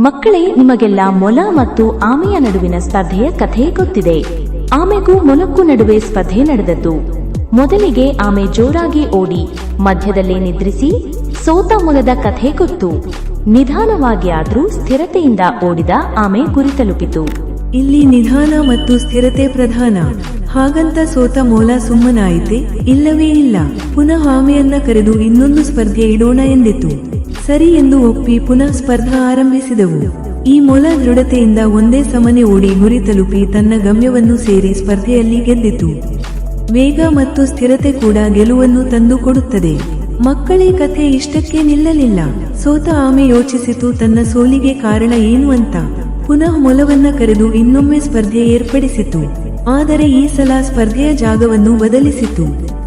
ಮಕ್ಕಳೇ, ನಿಮಗೆಲ್ಲ ಮೊಲ ಮತ್ತು ಆಮೆಯ ನಡುವಿನ ಸ್ಪರ್ಧೆಯ ಕಥೆ ಗೊತ್ತಿದೆ. ಆಮೆಗೂ ಮೊಲಕ್ಕೂ ನಡುವೆ ಸ್ಪರ್ಧೆ ನಡೆದದ್ದು. ಮೊದಲಿಗೆ ಆಮೆ ಜೋರಾಗಿ ಓಡಿ, ಮಧ್ಯದಲ್ಲೇ ನಿದ್ರಿಸಿ, ಸೋತ ಮೊಲದ ಕಥೆ ಗೊತ್ತು. ನಿಧಾನವಾಗಿ ಆದ್ರೂ ಸ್ಥಿರತೆಯಿಂದ ಓಡಿದ ಆಮೆ ಗುರಿ ತಲುಪಿತು. ಇಲ್ಲಿ ನಿಧಾನ ಮತ್ತು ಸ್ಥಿರತೆ ಪ್ರಧಾನ. ಹಾಗಂತ ಸೋತ ಮೊಲ ಸುಮ್ಮನಾಯಿತೆ? ಇಲ್ಲವೇ ಇಲ್ಲ. ಪುನಃ ಆಮೆಯನ್ನ ಕರೆದು ಇನ್ನೊಂದು ಸ್ಪರ್ಧೆ ಇಡೋಣ ಎಂದಿತು. ಸರಿ ಎಂದು ಒಪ್ಪಿ ಪುನಃ ಸ್ಪರ್ಧಾ ಆರಂಭಿಸಿದವು. ಈ ಮೊಲ ದೃಢತೆಯಿಂದ ಒಂದೇ ಸಮನೆ ಓಡಿ ಗುರಿ ತಲುಪಿ ತನ್ನ ಗಮ್ಯವನ್ನು ಸೇರಿ ಸ್ಪರ್ಧೆಯಲ್ಲಿ ಗೆದ್ದಿತು. ವೇಗ ಮತ್ತು ಸ್ಥಿರತೆ ಕೂಡ ಗೆಲುವನ್ನು ತಂದುಕೊಡುತ್ತದೆ. ಮಕ್ಕಳೇ ಕಥೆ ಇಷ್ಟಕ್ಕೆ ನಿಲ್ಲಲಿಲ್ಲ. ಸೋತ ಆಮೆ ಯೋಚಿಸಿತು ತನ್ನ ಸೋಲಿಗೆ ಕಾರಣ ಏನು ಅಂತ. ಪುನಃ ಮೊಲವನ್ನ ಕರೆದು ಇನ್ನೊಮ್ಮೆ ಸ್ಪರ್ಧೆ ಏರ್ಪಡಿಸಿತು. ಆದರೆ ಈ ಸಲ ಸ್ಪರ್ಧೆಯ ಜಾಗವನ್ನು ಬದಲಿಸಿತು.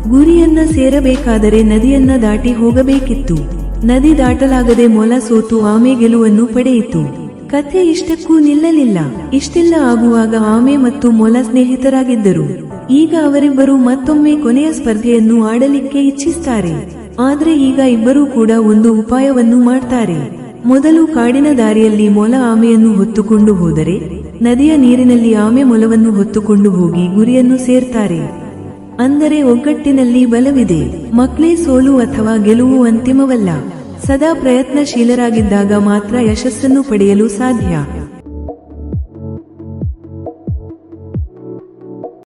ಗುರಿಯನ್ನ ಸೇರಬೇಕಾದರೆ ನದಿಯನ್ನ ದಾಟಿ ಹೋಗಬೇಕಿತ್ತು. ನದಿ ದಾಟಲಾಗದೆ ಮೊಲ ಸೋತು ಆಮೆ ಗೆಲುವನ್ನು ಪಡೆಯಿತು. ಕಥೆ ಇಷ್ಟಕ್ಕೂ ನಿಲ್ಲಲಿಲ್ಲ. ಇಷ್ಟೆಲ್ಲ ಆಗುವಾಗ ಆಮೆ ಮತ್ತು ಮೊಲ ಸ್ನೇಹಿತರಾಗಿದ್ದರು. ಈಗ ಅವರಿಬ್ಬರು ಮತ್ತೊಮ್ಮೆ ಕೊನೆಯ ಸ್ಪರ್ಧೆಯನ್ನು ಆಡಲಿಕ್ಕೆ ಇಚ್ಛಿಸುತ್ತಾರೆ ಆದ್ರೆ ಈಗ ಇಬ್ಬರೂ ಕೂಡ ಒಂದು ಉಪಾಯವನ್ನು ಮಾಡ್ತಾರೆ. ಮೊದಲು ಕಾಡಿನ ದಾರಿಯಲ್ಲಿ ಮೊಲ ಆಮೆಯನ್ನು ಹೊತ್ತುಕೊಂಡು ಹೋದರೆ, ನದಿಯ ನೀರಿನಲ್ಲಿ ಆಮೆ ಮೊಲವನ್ನು ಹೊತ್ತುಕೊಂಡು ಹೋಗಿ ಗುರಿಯನ್ನು ಸೇರ್ತಾರೆ. ಅಂದರೆ ಒಗ್ಗಟ್ಟಿನಲ್ಲಿ ಬಲವಿದೆ. ಮಕ್ಕಳೇ ಸೋಲು ಅಥವಾ ಗೆಲುವು ಅಂತಿಮವಲ್ಲ. ಸದಾ ಪ್ರಯತ್ನಶೀಲರಾಗಿದ್ದಾಗ ಮಾತ್ರ ಯಶಸ್ಸನ್ನು ಪಡೆಯಲು ಸಾಧ್ಯ.